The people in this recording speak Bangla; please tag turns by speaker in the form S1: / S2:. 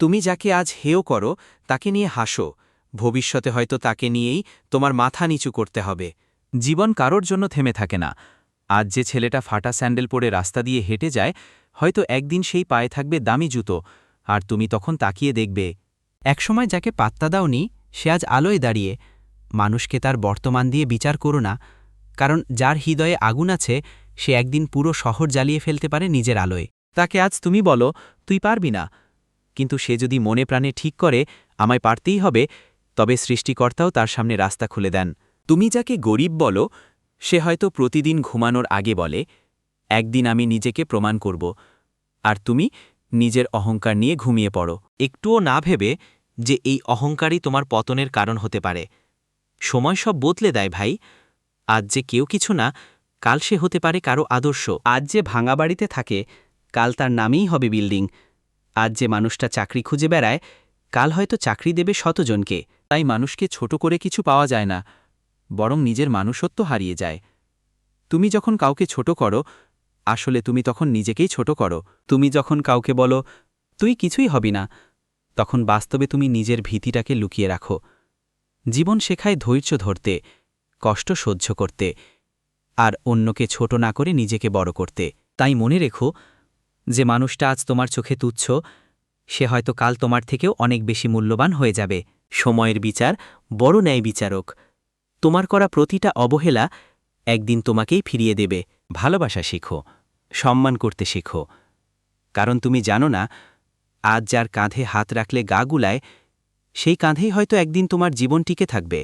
S1: তুমি যাকে আজ হেয় করো, তাকে নিয়ে হাসো। ভবিষ্যতে হয়তো তাকে নিয়েই তোমার মাথা নিচু করতে হবে। জীবন কারোর জন্য থেমে থাকে না। আজ যে ছেলেটা ফাটা স্যান্ডেল পরে রাস্তা দিয়ে হেঁটে যায়, হয়তো একদিন সেই পায়ে থাকবে দামি জুতো, আর তুমি তখন তাকিয়ে দেখবে, একসময় যাকে পাত্তা দাওনি, সে আজ আলোয় দাঁড়িয়ে। মানুষকে তার বর্তমান দিয়ে বিচার করো না, কারণ যার হৃদয়ে আগুন আছে, সে একদিন পুরো শহর জ্বালিয়ে ফেলতে পারে নিজের আলোয়। তাকে আজ তুমি বলো, তুই পারবি না কিন্তু সে যদি মনে প্রাণে ঠিক করে, আমায় পারতেই হবে, তবে সৃষ্টিকর্তাও তার সামনে রাস্তা খুলে দেন। তুমি যাকে গরিব বলো, সে হয়তো প্রতিদিন ঘুমানোর আগে বলে, একদিন আমি নিজেকে প্রমাণ করব। আর তুমি নিজের অহংকার নিয়ে ঘুমিয়ে পড়ো। একটুও না ভেবে যে এই অহংকারই তোমার পতনের কারণ হতে পারে। সময় সব বদলে দেয় ভাই। আজ যে কেউ কিছু না, কাল সে হতে পারে কারও আদর্শ। আজ যে ভাঙা বাড়িতে থাকে, কাল তার নামেই হবে বিল্ডিং। আজ যে মানুষটা চাকরি খুঁজে বেড়ায়, কাল হয়তো চাকরি দেবে শতজনকে। তাই মানুষকে ছোট করে কিছু পাওয়া যায় না, বরং নিজের মানুষত্ব হারিয়ে যায়। তুমি যখন কাউকে ছোট করো, আসলে তুমি তখন নিজেকেই ছোট করো। তুমি যখন কাউকে বলো, তুই কিছুই হবি না, তখন বাস্তবে তুমি নিজের ভীতিটাকে লুকিয়ে রাখো। জীবন শেখায় ধৈর্য ধরতে, কষ্ট সহ্য করতে, আর অন্যকে ছোট না করে নিজেকে বড় করতে। তাই মনে রেখো যে মানুষটা আজ তোমার চোখে তুচ্ছ, সে হয়তো কাল তোমার থেকেও অনেক বেশি মূল্যবান হয়ে যাবে। সময়ের বিচার, বড় ন্যায় বিচারক। তোমার করা প্রতিটা অবহেলা একদিন তোমাকেই ফিরিয়ে দেবে। ভালোবাসা শিখো, সম্মান করতে শেখো। কারণ তুমি জানো না, আজ যার কাঁধে হাত রাখলে গা গুলায়, সেই কাঁধেই হয়তো একদিন তোমার জীবন টিকে থাকবে।